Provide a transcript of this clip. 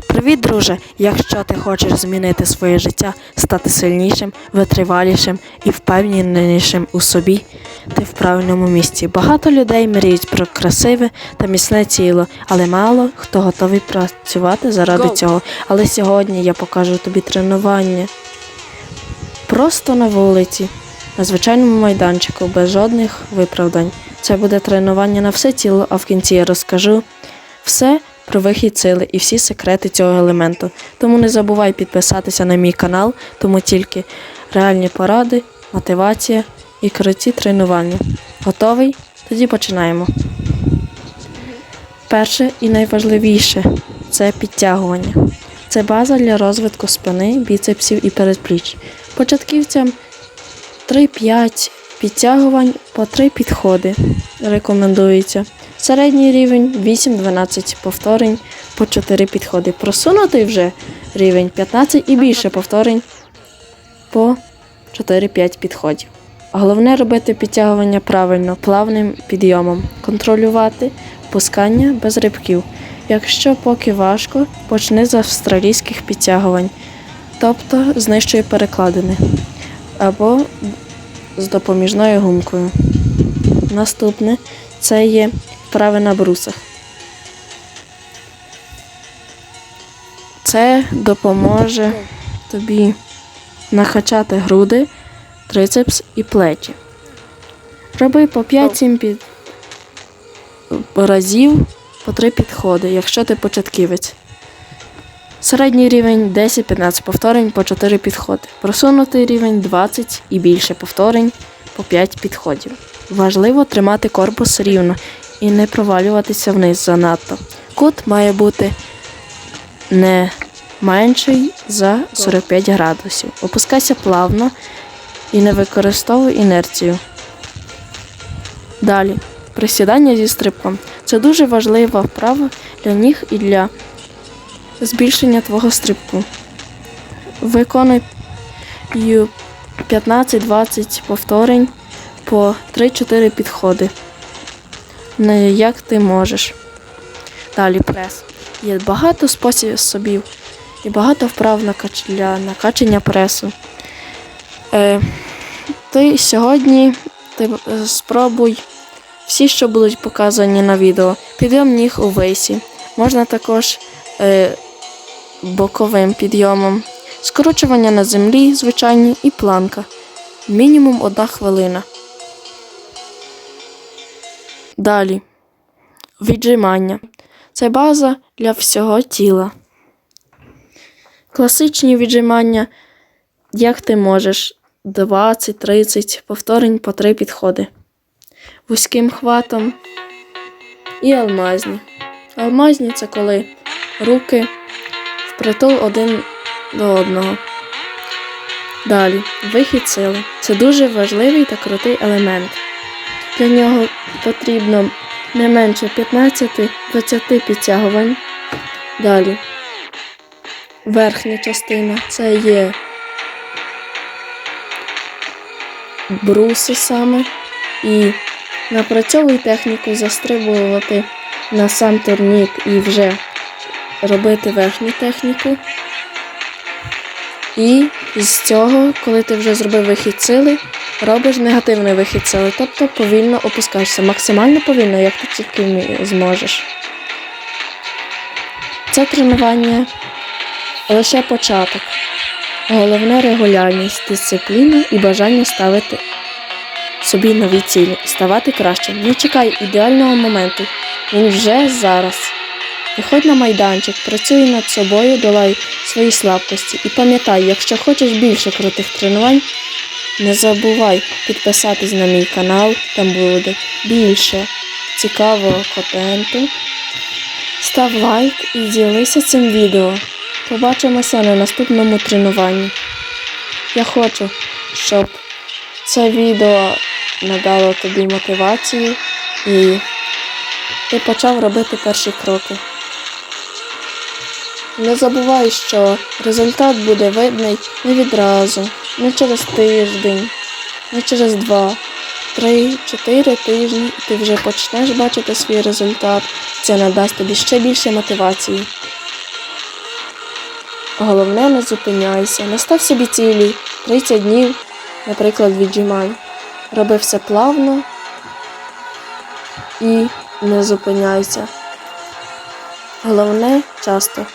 Привіт, друже! Якщо ти хочеш змінити своє життя, стати сильнішим, витривалішим і впевненішим у собі, ти в правильному місці. Багато людей мріють про красиве та міцне тіло, але мало хто готовий працювати заради Go. цього. Але сьогодні я покажу тобі тренування. Просто на вулиці, на звичайному майданчику, без жодних виправдань. Це буде тренування на все тіло, а в кінці я розкажу все про вихід сили і всі секрети цього елементу. Тому не забувай підписатися на мій канал, тому тільки реальні поради, мотивація і круті тренування. Готовий? Тоді починаємо. Перше і найважливіше це підтягування. Це база для розвитку спини, біцепсів і передпліч. Початківцям 3-5 підтягувань по 3 підходи рекомендується. Середній рівень 8-12 повторень по 4 підходи. Просунутий вже рівень 15 і більше повторень по 4-5 підходів. Головне робити підтягування правильно, плавним підйомом, контролювати пускання без рибків. Якщо поки важко, почни з австралійських підтягувань, тобто знищує перекладини або з допоміжною гумкою. Наступне це є вправи на брусах. Це допоможе тобі накачати груди, трицепс і плечі. Роби по 5-7 під... разів по 3 підходи, якщо ти початківець. Середній рівень 10-15 повторень по 4 підходи. Просунутий рівень 20 і більше повторень по 5 підходів. Важливо тримати корпус рівно і не провалюватися вниз занадто. Кут має бути не менший за 45 градусів. Опускайся плавно і не використовуй інерцію. Далі. Присідання зі стрибком. Це дуже важлива вправа для ніг і для збільшення твого стрибку. Виконуй 15-20 повторень по 3-4 підходи. Не як ти можеш. Далі прес. Є багато способів і багато вправ для накачання пресу. Е, ти сьогодні ти е, спробуй всі, що будуть показані на відео. Підйом ніг у вейсі. Можна також е, боковим підйомом, скручування на землі, звичайні, і планка. Мінімум одна хвилина. Далі. Віджимання. Це база для всього тіла. Класичні віджимання, як ти можеш, 20-30 повторень по 3 підходи. Вузьким хватом і алмазні. Алмазні це коли руки впритул один до одного. Далі, вихід сили. Це дуже важливий та крутий елемент. Для нього потрібно не менше 15-20 підтягувань. Далі. Верхня частина це є бруси саме. І напрацьовуй техніку застрибувати на сам турнік і вже робити верхню техніку. І з цього, коли ти вже зробив вихід сили, робиш негативний вихід сили, тобто повільно опускаєшся, максимально повільно, як ти тільки зможеш. Це тренування лише початок. Головне регулярність, дисципліна і бажання ставити собі нові цілі, ставати кращим. Не чекай ідеального моменту. Він вже зараз. Виходь на майданчик, працюй над собою, долай свої слабкості. І пам'ятай, якщо хочеш більше крутих тренувань, не забувай підписатись на мій канал, там буде більше цікавого контенту. Став лайк і ділися цим відео. Побачимося на наступному тренуванні. Я хочу, щоб це відео надало тобі мотивацію і ти почав робити перші кроки. Не забувай, що результат буде видний не відразу, не через тиждень, не через два, три, чотири тижні, ти вже почнеш бачити свій результат. Це надасть тобі ще більше мотивації. Головне, не зупиняйся. Настав собі цілі 30 днів, наприклад, віджимань. Роби все плавно і не зупиняйся. Головне часто